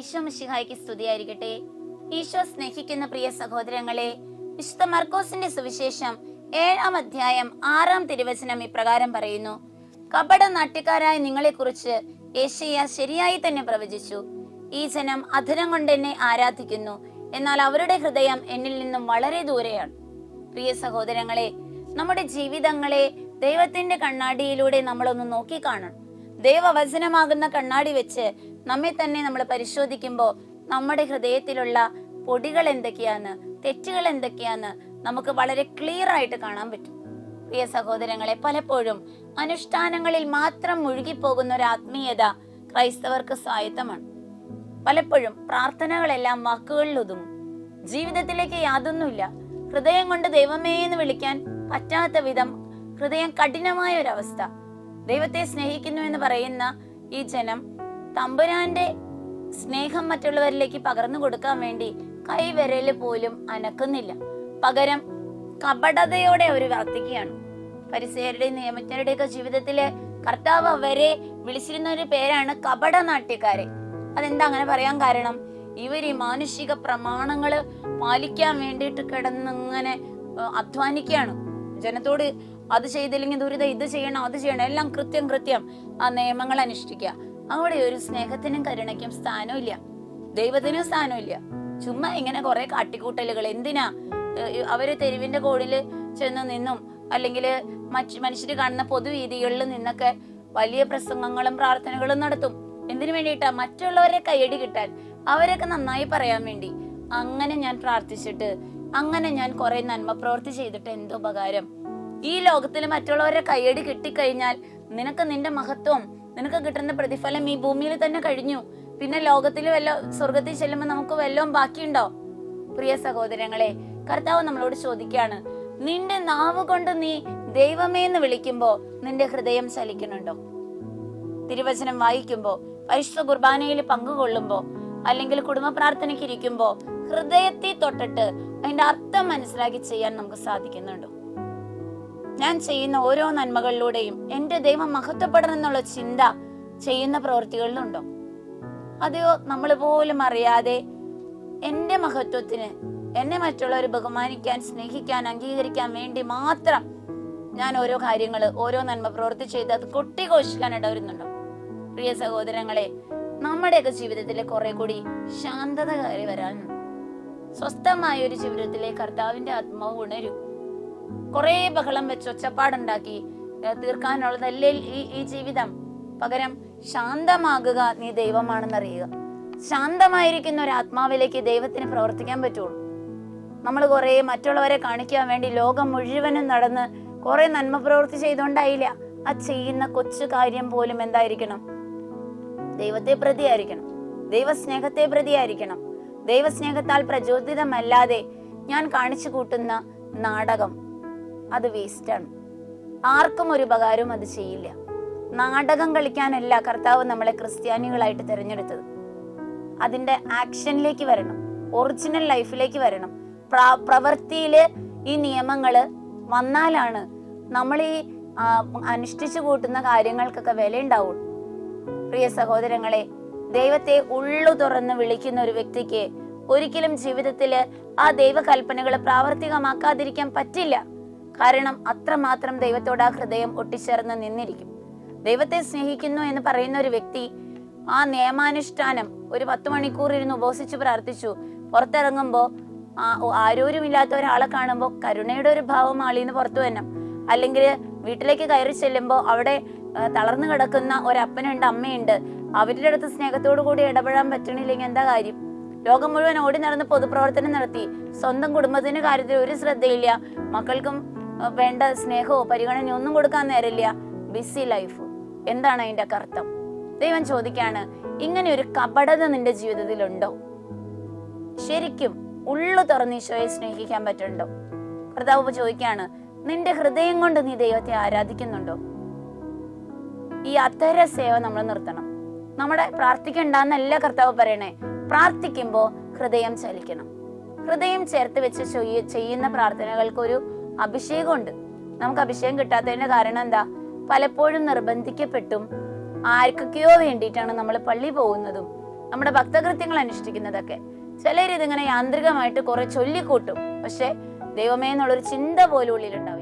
ഈശോ മിശിഹായ്ക്ക് സ്തുതിയായിരിക്കട്ടെ. ഈശോ സ്നേഹിക്കുന്ന പ്രിയ സഹോദരങ്ങളെ വിശുദ്ധ മർക്കോസിന്റെ സുവിശേഷം ഏഴാം അധ്യായം ആറാം തിരുവചനം ഇപ്രകാരം പറയുന്നു. കപട നാട്യക്കാരായ നിങ്ങളെക്കുറിച്ച് ഏഷ്യ ശരിയായി തന്നെ പ്രവചിച്ചു. ഈ ജനം അധരം കൊണ്ട് എന്നെ ആരാധിക്കുന്നു. എന്നാൽ അവരുടെ ഹൃദയം എന്നിൽ നിന്നും വളരെ ദൂരെയാണ്. പ്രിയ സഹോദരങ്ങളെ നമ്മുടെ ജീവിതങ്ങളെ ദൈവത്തിന്റെ കണ്ണാടിയിലൂടെ നമ്മളൊന്ന് നോക്കിക്കാണണം. ദൈവവചനമാകുന്ന കണ്ണാടി വെച്ച് നമ്മെ തന്നെ നമ്മൾ പരിശോധിക്കുമ്പോൾ നമ്മുടെ ഹൃദയത്തിലുള്ള പൊടികൾ എന്തൊക്കെയാന്ന് തെറ്റുകൾ എന്തൊക്കെയാന്ന് നമുക്ക് വളരെ ക്ലിയർ ആയിട്ട് കാണാൻ പറ്റും. പ്രിയ സഹോദരങ്ങളെ പലപ്പോഴും അനുഷ്ഠാനങ്ങളിൽ മാത്രം മുഴുകിപ്പോകുന്ന ഒരു ആത്മീയത ക്രൈസ്തവർക്ക് സ്വായത്തമാണ്. പലപ്പോഴും പ്രാർത്ഥനകളെല്ലാം വാക്കുകളിൽ ഒതുങ്ങും ജീവിതത്തിലേക്ക് യാതൊന്നുമില്ല. ഹൃദയം കൊണ്ട് ദൈവമേ എന്ന് വിളിക്കാൻ പറ്റാത്ത വിധം ഹൃദയം കഠിനമായ ഒരവസ്ഥ ദൈവത്തെ സ്നേഹിക്കുന്നു എന്ന് പറയുന്ന ഈ ജനം തമ്പുരാന്റെ സ്നേഹം മറ്റുള്ളവരിലേക്ക് പകർന്നു കൊടുക്കാൻ വേണ്ടി കൈവിരൽ പോലും അനക്കുന്നില്ല. പകരം കപടതയോടെ അവർ വർത്തിക്കുകയാണ്. പരിസയരുടെയും നിയമജ്ഞരുടെയൊക്കെ ജീവിതത്തിലെ കർത്താവ് അവരെ വിളിച്ചിരുന്ന ഒരു പേരാണ് കപട നാട്യക്കാരെ അതെന്താ അങ്ങനെ പറയാൻ കാരണം? ഇവർ ഈ മാനുഷിക പ്രമാണങ്ങൾ പാലിക്കാൻ വേണ്ടിയിട്ട് കിടന്നിങ്ങനെ അധ്വാനിക്കുകയാണ്. ജനത്തോട് അത് ചെയ്തില്ലെങ്കിൽ ദുരിതം ഇത് ചെയ്യണം അത് ചെയ്യണം എല്ലാം കൃത്യം കൃത്യം ആ നിയമങ്ങൾ അനുഷ്ഠിക്കുക അവിടെ ഒരു സ്നേഹത്തിനും കരുണയ്ക്കും സ്ഥാനമില്ല. ദൈവത്തിനും സ്ഥാനമില്ല. ചുമ്മാ ഇങ്ങനെ കുറെ കാട്ടിക്കൂട്ടലുകൾ. എന്തിനാ? അവർ തെരുവിന്റെ കോടിൽ ചെന്ന് നിന്നും അല്ലെങ്കിൽ മറ്റ് മനുഷ്യർ കാണുന്ന പൊതുവീതികളിൽ നിന്നൊക്കെ വലിയ പ്രസംഗങ്ങളും പ്രാർത്ഥനകളും നടത്തും. എന്തിനു വേണ്ടിയിട്ടാ? മറ്റുള്ളവരെ കൈയടി കിട്ടാൻ. അവരൊക്കെ നന്നായി പറയാൻ വേണ്ടി. അങ്ങനെ ഞാൻ പ്രാർത്ഥിച്ചിട്ട് അങ്ങനെ ഞാൻ കുറെ നന്മ പ്രവൃത്തി ചെയ്തിട്ട് എന്തോ ഉപകാരം ഈ ലോകത്തിൽ മറ്റുള്ളവരെ കൈയടി കിട്ടിക്കഴിഞ്ഞാൽ നിനക്ക് നിന്റെ മഹത്വം നിനക്ക് കിട്ടുന്ന പ്രതിഫലം ഈ ഭൂമിയിൽ തന്നെ കഴിഞ്ഞു. പിന്നെ ലോകത്തിൽ വല്ല സ്വർഗത്തിൽ ചെല്ലുമ്പോൾ നമുക്ക് വല്ലതും ബാക്കിയുണ്ടോ? പ്രിയ സഹോദരങ്ങളെ കർത്താവ് നമ്മളോട് ചോദിക്കുകയാണ് നിന്റെ നാവ് കൊണ്ട് നീ ദൈവമേ എന്ന് വിളിക്കുമ്പോ നിന്റെ ഹൃദയം ചലിക്കുന്നുണ്ടോ? തിരുവചനം വായിക്കുമ്പോ പരിശുദ്ധ കുർബാനയിൽ പങ്കുകൊള്ളുമ്പോ അല്ലെങ്കിൽ കുടുംബ പ്രാർത്ഥനയ്ക്ക് ഇരിക്കുമ്പോ ഹൃദയത്തിൽ തൊട്ടിട്ട് അതിന്റെ അർത്ഥം മനസ്സിലാക്കി ചെയ്യാൻ നമുക്ക് സാധിക്കുന്നുണ്ടോ. ഞാൻ ചെയ്യുന്ന ഓരോ നന്മകളിലൂടെയും എന്റെ ദൈവം മഹത്വപ്പെടണം എന്നുള്ള ചിന്ത ചെയ്യുന്ന പ്രവൃത്തികളിലുണ്ടോ? അതെയോ നമ്മൾ പോലും അറിയാതെ എന്റെ മഹത്വത്തിന് എന്നെ മറ്റുള്ളവർ ബഹുമാനിക്കാൻ സ്നേഹിക്കാൻ അംഗീകരിക്കാൻ വേണ്ടി മാത്രം ഞാൻ ഓരോ കാര്യങ്ങൾ ഓരോ നന്മ പ്രവൃത്തി ചെയ്ത് അത് കൊട്ടിഘോഷിക്കാൻ ഇടവരുന്നുണ്ടോ? പ്രിയ സഹോദരങ്ങളെ നമ്മുടെയൊക്കെ ജീവിതത്തിൽ കുറെ കൂടി ശാന്തത കയറി വരാനുണ്ട് സ്വസ്ഥമായ ഒരു ജീവിതത്തിലെ കർത്താവിന്റെ ആത്മാവ് ഉണരും. കുറെ ബഹളം വെച്ച് ഒച്ചപ്പാടുണ്ടാക്കി തീർക്കാനുള്ളതല്ലേ ഈ ഈ ജീവിതം? പകരം ശാന്തമാകുക നീ ദൈവമാണെന്നറിയുക. ശാന്തമായിരിക്കുന്ന ഒരു ആത്മാവിലേക്ക് ദൈവത്തിന് പ്രവർത്തിക്കാൻ പറ്റുള്ളൂ. നമ്മൾ കുറെ മറ്റുള്ളവരെ കാണിക്കാൻ വേണ്ടി ലോകം മുഴുവനും നടന്ന് കുറെ നന്മ പ്രവൃത്തി ചെയ്തുകൊണ്ടായില്ല. ആ ചെയ്യുന്ന കൊച്ചു കാര്യം പോലും എന്തായിരിക്കണം? ദൈവത്തെ പ്രതിയായിരിക്കണം. ദൈവസ്നേഹത്തെ പ്രതിയായിരിക്കണം. ദൈവസ്നേഹത്താൽ പ്രചോദിതമല്ലാതെ ഞാൻ കാണിച്ചു കൂട്ടുന്ന നാടകം. അത് വേസ്റ്റാണ്. ആർക്കും ഒരു ഉപകാരവും അത് ചെയ്യില്ല. നാടകം കളിക്കാനല്ല കർത്താവ് നമ്മളെ ക്രിസ്ത്യാനികളായിട്ട് തിരഞ്ഞെടുത്തത്. അതിന്റെ ആക്ഷനിലേക്ക് വരണം. ഒറിജിനൽ ലൈഫിലേക്ക് വരണം. പ്ര- പ്രവൃത്തിയിൽ ഈ നിയമങ്ങൾ വന്നാലാണ് നമ്മൾ ഈ അനുഷ്ഠിച്ചു കൂട്ടുന്ന കാര്യങ്ങൾക്കൊക്കെ വില ഉണ്ടാവുള്ളൂ പ്രിയ സഹോദരങ്ങളെ ദൈവത്തെ ഉള്ളു തുറന്ന് വിളിക്കുന്ന ഒരു വ്യക്തിക്ക് ഒരിക്കലും ജീവിതത്തിൽ ആ ദൈവകൽപ്പനകൾ പ്രാവർത്തികമാക്കാതിരിക്കാൻ പറ്റില്ല. കാരണം അത്രമാത്രം ദൈവത്തോട് ആ ഹൃദയം ഒട്ടിച്ചേർന്ന് നിന്നിരിക്കും. ദൈവത്തെ സ്നേഹിക്കുന്നു എന്ന് പറയുന്ന ഒരു വ്യക്തി ആ നിയമാനുഷ്ഠാനം ഒരു പത്ത് മണിക്കൂർ ഇരുന്ന് ഉപവസിച്ച് പ്രാർത്ഥിച്ചു. പുറത്തിറങ്ങുമ്പോൾ ആ ആരോരും ആരോരുമില്ലാത്ത ഒരാളെ കാണുമ്പോൾ കരുണയുടെ ഒരു ഭാവം ആളിന്ന് പുറത്തു വരണം. അല്ലെങ്കിൽ വീട്ടിലേക്ക് കയറി ചെല്ലുമ്പോൾ അവിടെ തളർന്നു കിടക്കുന്ന ഒരപ്പനുണ്ട് അമ്മയുണ്ട്. അവരുടെ അടുത്ത് സ്നേഹത്തോടു കൂടി ഇടപെടാൻ പറ്റണില്ലെങ്കിൽ എന്താ കാര്യം? ലോകം മുഴുവൻ ഓടി നടന്ന് പൊതുപ്രവർത്തനം നടത്തി. സ്വന്തം കുടുംബത്തിന്റെ കാര്യത്തിൽ ഒരു ശ്രദ്ധയില്ല. മക്കൾക്കും വേണ്ട സ്നേഹമോ പരിഗണനയോ ഒന്നും കൊടുക്കാൻ നേരമില്ല. ബിസി ലൈഫ് എന്താണ് അതിന്റെ അർത്ഥം? ദൈവം ചോദിക്കാണ് ഇങ്ങനെ ഒരു കപടത നിന്റെ ജീവിതത്തിലുണ്ടോ? ശരിക്കും ഉള്ളു തുറന്ന് ഈശോയെ സ്നേഹിക്കാൻ പറ്റുന്നുണ്ടോ? കർത്താവ് ചോദിക്കാണ് നിന്റെ ഹൃദയം കൊണ്ട് നീ ദൈവത്തെ ആരാധിക്കുന്നുണ്ടോ? ഈ അത്തര സേവ നമ്മൾ നിർത്തണം. നമ്മുടെ പ്രാർത്ഥിക്കണ്ടെന്നല്ല കർത്താവ് പറയണേ. പ്രാർത്ഥിക്കുമ്പോ ഹൃദയം ചലിക്കണം. ഹൃദയം ചേർത്ത് വെച്ച് ചെയ്യുന്ന പ്രാർത്ഥനകൾക്ക് ഒരു അഭിഷേകമുണ്ട്. നമുക്ക് അഭിഷേകം കിട്ടാത്തതിന്റെ കാരണം എന്താ? പലപ്പോഴും നിർബന്ധിക്കപ്പെട്ടും ആർക്കൊക്കെയോ വേണ്ടിയിട്ടാണ് നമ്മൾ പള്ളി പോകുന്നതും നമ്മുടെ ഭക്തകൃത്യങ്ങൾ അനുഷ്ഠിക്കുന്നതൊക്കെ. ചിലർ ഇതിങ്ങനെ യാന്ത്രികമായിട്ട് കുറെ ചൊല്ലിക്കൂട്ടും. പക്ഷെ ദൈവമേ എന്നുള്ളൊരു ചിന്ത പോലും ഉള്ളിലുണ്ടാവില്ല.